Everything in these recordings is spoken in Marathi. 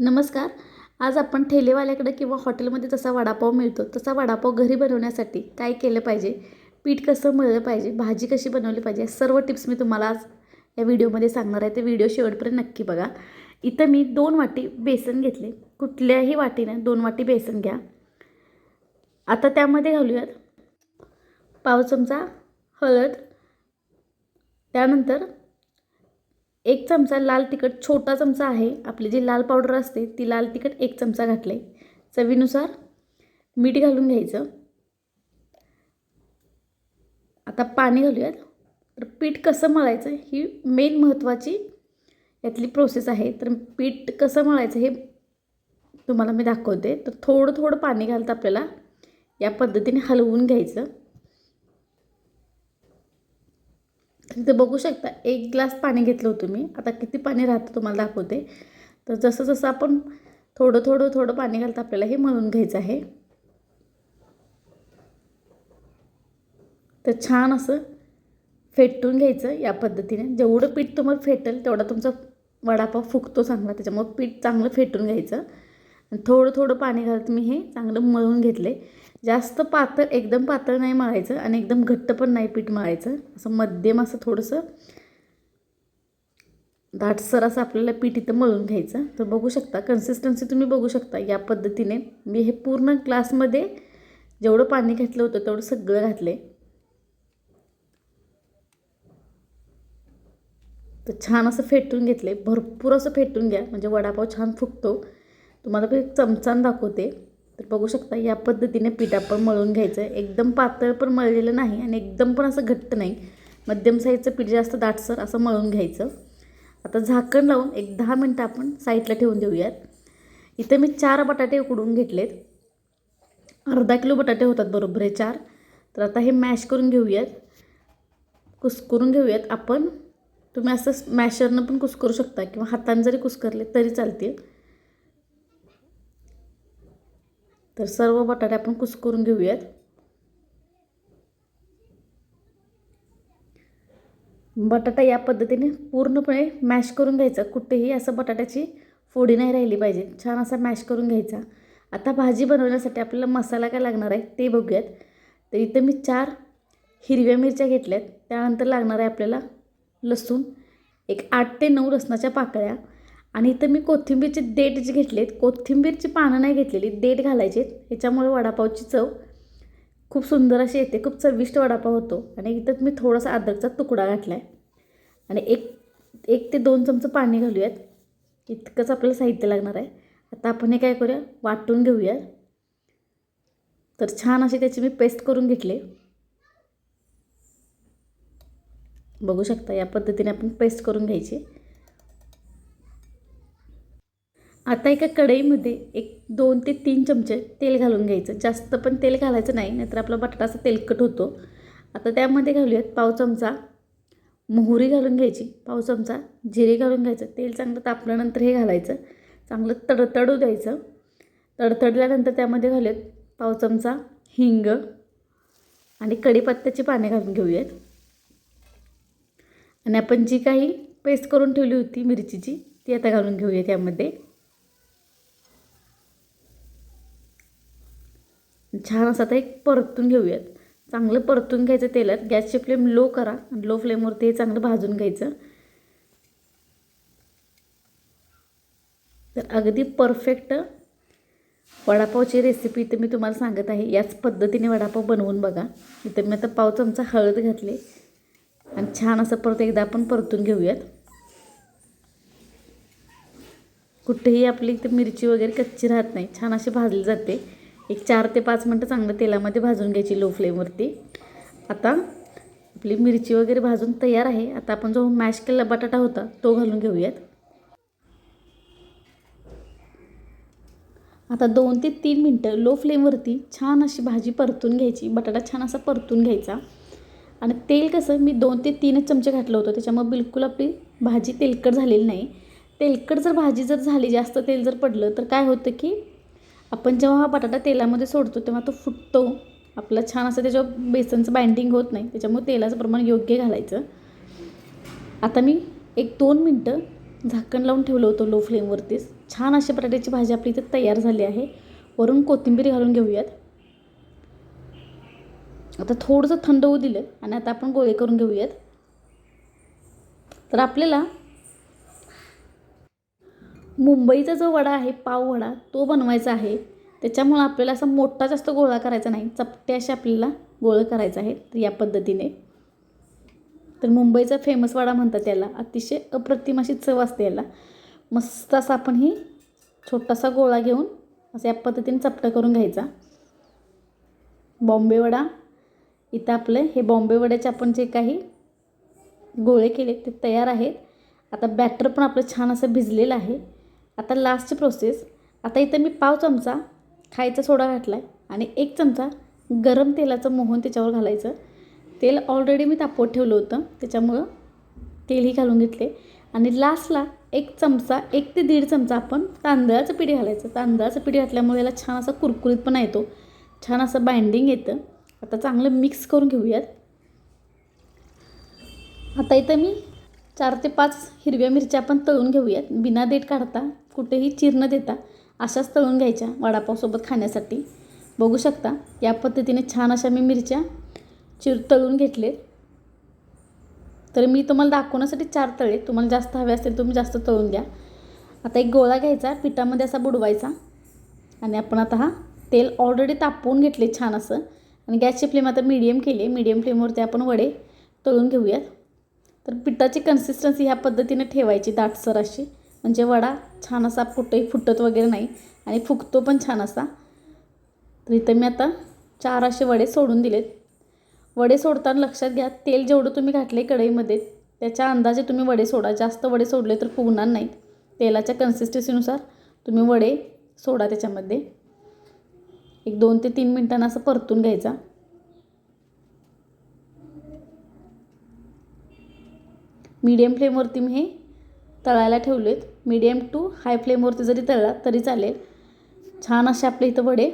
नमस्कार. आज आपण ठेलेवाल्याकडे किंवा हॉटेलमध्ये जसा वडापाव मिळतो तसा वडापाव घरी बनवण्यासाठी काय केलं पाहिजे? पीठ कसं मळलं पाहिजे? भाजी कशी बनवली पाहिजे? सर्व टिप्स मी तुम्हाला आज या व्हिडिओमध्ये सांगणार आहे. ते व्हिडिओ शेवटपर्यंत नक्की बघा. इथं मी दोन वाटी बेसन घेतले. कुठल्याही वाटीने दोन वाटी बेसन घ्या. आता त्यामध्ये घालूयात पाव चमचा हळद. त्यानंतर एक चमचा लाल तिखट छोटा चमचा आहे. आपली जी लाल पावडर असते ती लाल तिखट एक चमचा घातले चवीनुसार मीठ घालून घ्यायचं. आता पाणी घालूयात. तर पीठ कसं मळायचं ही मेन महत्त्वाची यातली प्रोसेस आहे. तर पीठ कसं मळायचं हे तुम्हाला मी दाखवते. तर थोडं थोडं पाणी घालतं आपल्याला या पद्धतीने हलवून घ्यायचं. तिथे बघू शकता. एक ग्लास पाणी घेतलं होतं मी. आता किती पाणी राहतं तुम्हाला दाखवते. तर जसं जसं आपण थोडं थोडं थोडं पाणी घालतं आपल्याला हे मळून घ्यायचं आहे. तर छान असं फेटून घ्यायचं या पद्धतीने. जेवढं पीठ तुम्हाला फेटेल तेवढा तुमचा वडापाव फुगतो चांगला. त्याच्यामुळं पीठ चांगलं फेटून घ्यायचं. आणि थोडं थोडं पाणी घालत मी हे चांगलं मळून घेतले. जास्त पातळ एकदम पातळ नाही मळायचं आणि एकदम घट्ट पण नाही पीठ मळायचं. असं मध्यम असं थोडंसं दाटसर असं आपल्याला पीठ इथं मळून घ्यायचं. तर बघू शकता कन्सिस्टन्सी तुम्ही बघू शकता या पद्धतीने. मी हे पूर्ण ग्लासमध्ये जेवढं पाणी घातलं होतं तेवढं सगळं घातले तर छान असं फेटून घेतले भरपूर असं फेटून घ्या. म्हणजे वडापाव छान फुगतो. तुम्हाला एक चमचान दाखवते. तर बघू शकता या पद्धतीने पीठ आपण मळून घ्यायचं. एकदम पातळ पण मळलेलं नाही आणि एकदम पण असं घट्ट नाही. मध्यम साईजचं पीठ जास्त दाटसर असं मळून घ्यायचं. आता झाकण लावून एक दहा मिनटं आपण साईडला ठेवून देऊयात. इथं मी चार बटाटे उकडून घेतलेत. अर्धा किलो बटाटे होतात बरोबर आहे चार. तर आता हे मॅश करून घेऊयात. कुस्करून घेऊयात आपण. तुम्ही असं मॅशरनं पण कुस्करू शकता किंवा हाताने जरी कुस्करले तरी चालतील. तर सर्व बटाटे आपण कुस्करून घेऊयात. बटाटा या पद्धतीने पूर्णपणे मॅश करून घ्यायचा. कुठेही असं बटाट्याची फोडी नाही राहिली पाहिजे. छान असा मॅश करून घ्यायचा. आता भाजी बनवण्यासाठी आपल्याला मसाला काय लागणार आहे ते बघूयात. तर इथं मी चार हिरव्या मिरच्या घेतल्यात. त्यानंतर लागणार आहे आपल्याला लसूण. एक आठ ते नऊ लसणाच्या पाकळ्या. आणि इथं मी कोथिंबीरचे देठ जे आहेत कोथिंबीरची पानं नाही घेतलेली देठ घालायचे ह्याच्यामुळे वडापावची चव खूप सुंदर अशी येते खूप चविष्ट वडापाव होतो. आणि इथं मी थोडासा अद्रकचा तुकडा घातला आहे आणि एक एक ते दोन चमचं पाणी घालूयात. इतकंच आपल्याला साहित्य लागणार आहे. आता आपण हे काय करूया? वाटून घेऊया. तर छान अशी त्याची मी पेस्ट करून घेतले. बघू शकता या पद्धतीने आपण पेस्ट करून घ्यायची. आता एका कढईमध्ये एक दोन ते तीन चमचे तेल घालून घ्यायचं. जास्त पण तेल घालायचं नाही नाहीतर आपला बटाटा असा तेलकट होतो. आता त्यामध्ये घालूयात पाव चमचा मोहरी घालून घ्यायची. पाव चमचा जिरे घालून घ्यायचं. तेल चांगलं तापल्यानंतर हे घालायचं. चांगलं तडतडू द्यायचं. तडतडल्यानंतर त्यामध्ये घालूयात पाव चमचा हिंग आणि कढीपत्त्याची पाने घालून घेऊयात. आणि आपण जी काही पेस्ट करून ठेवली होती मिरचीची ती आता घालून घेऊया त्यामध्ये छान असं आता एक परतून घेऊयात. चांगलं परतून घ्यायचं तेलात. गॅसची फ्लेम लो करा. आणि लो फ्लेमवरती हे चांगलं भाजून घ्यायचं. तर अगदी परफेक्ट वडापावची रेसिपी इथं मी तुम्हाला सांगत आहे. याच पद्धतीने वडापाव बनवून बघा. इथं मी आता पाव चमचा हळद घातले. आणि छान असं परत एकदा आपण परतून घेऊयात. कुठेही आपली इथं मिरची वगैरे कच्ची राहत नाही. छान अशी भाजली जाते. एक चार ते पाच मिनटं चांगलं तेलामध्ये भाजून घ्यायची लो फ्लेमवरती आता आपली मिरची वगैरे भाजून तयार आहे. आता आपण जो मॅश केलेला बटाटा होता तो घालून घेऊयात. आता दोन ते तीन मिनटं लो फ्लेमवरती छान अशी भाजी परतून घ्यायची. बटाटा छान असा परतून घ्यायचा. आणि तेल कसं मी दोन ते तीनच चमचे घातलं होतं. त्याच्यामुळे बिलकुल आपली भाजी तेलकट झालेली नाही. तेलकट जर भाजी जर झाली जास्त तेल जर पडलं तर काय होतं की आपण जेव्हा हा बटाटा तेलामध्ये सोडतो तेव्हा तो फुटतो. आपलं छान असं त्याच्यावर बेसनचं बाइंडिंग होत नाही. त्याच्यामुळे तेलाचं प्रमाण योग्य घालायचं. आता मी एक दोन मिनटं झाकण लावून ठेवलं होतं लो फ्लेमवरतीच छान अशा बटाट्याची भाजी आपली इथे तयार झाली आहे. वरून कोथिंबीर घालून घेऊयात. आता थोडंसं थंड होऊ दिलं आणि आता आपण गोळे करून घेऊयात. तर आपल्याला मुंबईचा जो वडा आहे पाव वडा तो बनवायचा आहे. त्याच्यामुळं आपल्याला असा मोठा जास्त गोळा करायचा नाही. चपटे असे आपल्याला गोळं करायचं आहे तर या पद्धतीने. तर मुंबईचा फेमस वडा म्हणतात त्याला. अतिशय अप्रतिम अशी चव असते याला. मस्त असा आपण ही छोटासा गोळा घेऊन असं या पद्धतीने चपटा करून घ्यायचा. बॉम्बे वडा. इथं आपलं हे बॉम्बे वड्याचे आपण जे काही गोळे केले ते तयार आहेत. आता बॅटर पण आपलं छान असं भिजलेलं आहे. आता लास्टची प्रोसेस आता इथं मी पाव चमचा खायचा सोडा घातला आहे आणि एक चमचा गरम तेलाचं मोहन त्याच्यावर घालायचं. तेल ऑलरेडी मी तापवत ठेवलं होतं. त्याच्यामुळं तेलही घालून घेतले. आणि लास्टला एक चमचा एक ते दीड चमचा आपण तांदळाचं पिढी घालायचं. तांदळाचं पिढी घातल्यामुळे याला छान असा कुरकुरीतपणा येतो. छान असं बाइंडिंग येतं. आता चांगलं मिक्स करून घेऊयात. आता इथं मी चार ते पाच हिरव्या मिरच्या आपण तळून घेऊयात. बिना देठ काढता. कुठेही चिर न देता अशाच तळून घ्यायच्या वडापावसोबत खाण्यासाठी. बघू शकता या पद्धतीने छान अशा मी मिरच्या चिर तळून घेतले तर मी तुम्हाला दाखवण्यासाठी चार तळे तुम्हाला जास्त हवे असतील तुम्ही जास्त तळून घ्या. आता एक गोळा घ्यायचा पिठामध्ये असा बुडवायचा. आणि आपण आता हा तेल ऑलरेडी तापवून घेतले छान असं. आणि गॅसची फ्लेम आता मीडियम केली आहे. मीडियम फ्लेमवरती आपण वडे तळून घेऊयात. तर पिठाची कन्सिस्टन्सी ह्या पद्धतीने ठेवायची दाटसर अशी. म्हणजे वडा छान असा कुठेही फुटत वगैरे नाही आणि फुगतो पण छान असा. तर इथं मी आता चार असे वडे सोडून दिलेत. वडे सोडताना लक्षात घ्या तेल जेवढं तुम्ही घातले कढईमध्ये त्याच्या अंदाजे तुम्ही वडे सोडा. जास्त वडे सोडले तर फुगणार नाहीत. तेलाच्या कन्सिस्टन्सीनुसार तुम्ही वडे सोडा त्याच्यामध्ये. एक दोन ते तीन मिनटांना असं परतून घ्यायचा. मीडियम फ्लेमवरती मी हे तळायला ठेवलेत. मीडियम टू हाय फ्लेमवरती जरी तळला तरी चालेल. छान असे आपले इथं वडे.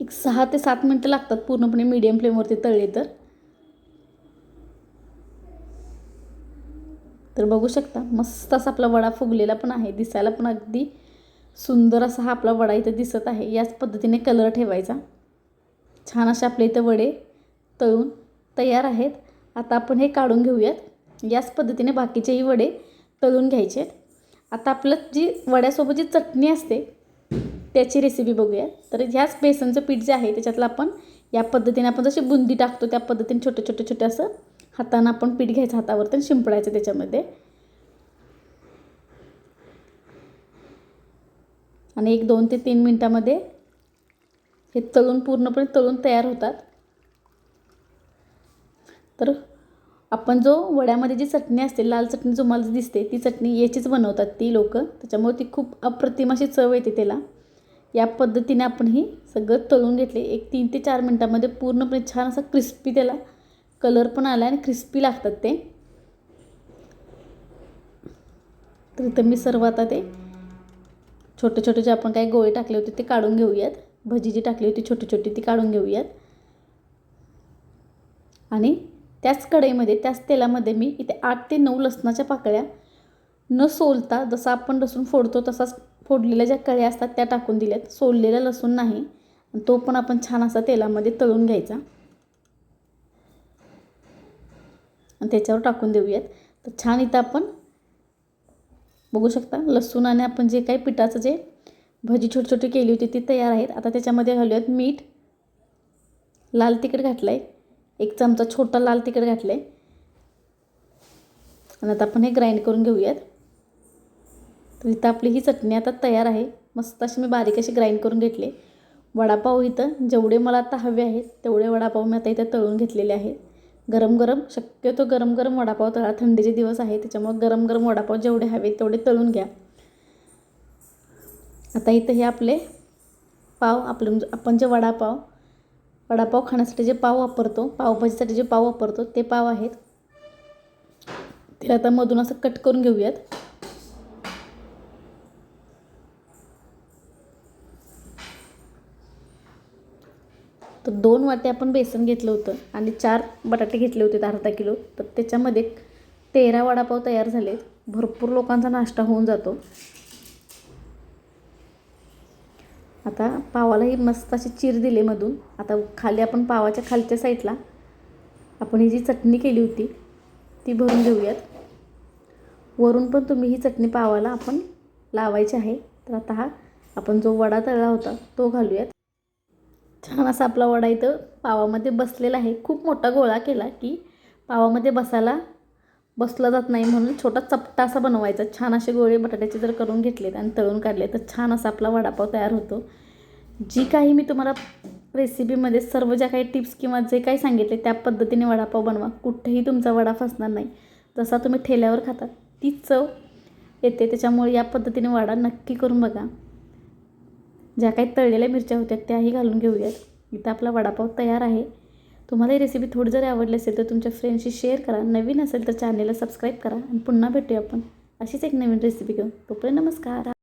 एक सहा ते सात मिनटं लागतात पूर्णपणे मीडियम फ्लेमवरती तळले तर. तर बघू शकता मस्त असा आपला वडा फुगलेला पण आहे. दिसायला पण अगदी सुंदर असा हा आपला वडा इथं दिसत आहे. याच पद्धतीने कलर ठेवायचा. छान असे आपले इथं वडे तळून तयार आहेत. आता आपण हे काढून घेऊयात. याच पद्धतीने बाकीचेही वडे तळून घ्यायचे. आता आपलं जी वड्यासोबत जी चटणी असते त्याची रेसिपी बघूया. तर ह्याच बेसनचं पीठ जे आहे त्याच्यातलं आपण या पद्धतीने आपण जशी बुंदी टाकतो त्या पद्धतीने छोटे छोटे छोटे असं हातानं आपण पीठ घ्यायचं हातावरती शिंपडायचं त्याच्यामध्ये. आणि एक दोन ते तीन मिनटामध्ये हे तळून पूर्णपणे तळून तयार होतात. तर आपण जो वड्यामध्ये जी चटणी असते लाल चटणी जो मला दिसते ती चटणी याचीच बनवतात ती लोक. त्याच्यामुळे ती खूप अप्रतिम अशी चव येते त्याला. या पद्धतीने आपण ही सगळं तळून घेतले. एक तीन ते चार मिनटामध्ये पूर्णपणे छान असा क्रिस्पी त्याला कलर पण आला आणि क्रिस्पी लागतात ते. तर इथं मी सर्व आता ते छोटे छोटे जे आपण काही गोळे टाकले होते ते काढून घेऊयात. भजी जी टाकली होती छोटी छोटी ती काढून घेऊयात. आणि त्याच कढईमध्ये त्याच तेलामध्ये मी इथे आठ ते नऊ लसणाच्या पाकळ्या न सोलता जसं आपण लसूण फोडतो तसाच फोडलेल्या ज्या कळ्या असतात त्या टाकून दिल्यात. सोललेला लसूण नाही आणि तो पण आपण छान असा तेलामध्ये तळून घ्यायचा. आणि त्याच्यावर टाकून देऊयात. तर छान इथं आपण बघू शकता लसूण आणि आपण जे काही पिठाचं जे भजी छोटी छोटी केली होती ती तयार आहेत. आता त्याच्यामध्ये घालूयात मीठ. लाल तिखट घातलं आहे एक चमचा छोटा लाल तिखट घातलं आहे आणि आता आपण हे ग्राइंड करून घेऊयात. तर इथं आपली ही चटणी आता तयार आहे. मस्त अशी मी बारीक अशी ग्राइंड करून घेतले. वडापाव इथं जेवढे मला आता हवे आहेत तेवढे वडापाव मी आता इथं तळून घेतलेले आहेत. गरम गरम शक्यतो गरम गरम वडापाव तळा. थंडीचे दिवस आहे त्याच्यामुळे गरम गरम वडापाव जेवढे हवे तेवढे तळून घ्या. आता इथं हे आपले पाव आपले म्हणजे आपण जे वडापाव वडापाव खाण्यासाठी जे पाव वापरतो पावभाजीसाठी जे पाव वापरतो ते पाव आहेत. ते आता मधून असं कट करून घेऊयात. तर दोन वाटे आपण बेसन घेतलं होतं आणि चार बटाटे घेतले होते अर्धा किलो. तर त्याच्यामध्ये तेरा वडापाव तयार झाले भरपूर लोकांचा नाश्ता होऊन जातो. आता पावालाही मस्त अशी चीर दिले मधून. आता खाली आपण पावाच्या खालच्या साईडला आपण ही जी चटणी केली होती ती भरून घेऊयात. वरून पण तुम्ही ही चटणी पावाला आपण लावायची आहे. तर आता हा आपण जो वडा तळला होता तो घालूयात. छान असा आपला वडा इथं पावामध्ये बसलेला आहे. खूप मोठा गोळा केला की पावामध्ये बसायला बसला जात नाही म्हणून छोटा चपटा असा बनवायचा. छान असे गोळे बटाट्याचे जर करून घेतलेत आणि तळून काढले तर छान असा आपला वडापाव तयार होतो. जी काही मी तुम्हाला रेसिपीमध्ये सर्व ज्या काही टिप्स किंवा जे काही सांगितले त्या पद्धतीने वडापाव बनवा. कुठेही तुमचा वडा फसणार नाही. जसा तुम्ही ठेल्यावर खाता तीच चव येते. त्याच्यामुळे या पद्धतीने वडा नक्की करून बघा. ज्या काही तळलेल्या मिरच्या होत्या त्याही घालून घेऊयात. इथं आपला वडापाव तयार आहे. तुम्हाला ही रेसिपी थोडी जरी आवडली असेल तर तुमच्या फ्रेंडशी शेअर करा. नवीन असेल तर चॅनेलला सबस्क्राईब करा. आणि पुन्हा भेटूया आपण. अशीच एक नवीन रेसिपी घेऊन. तोपर्यंत नमस्कार.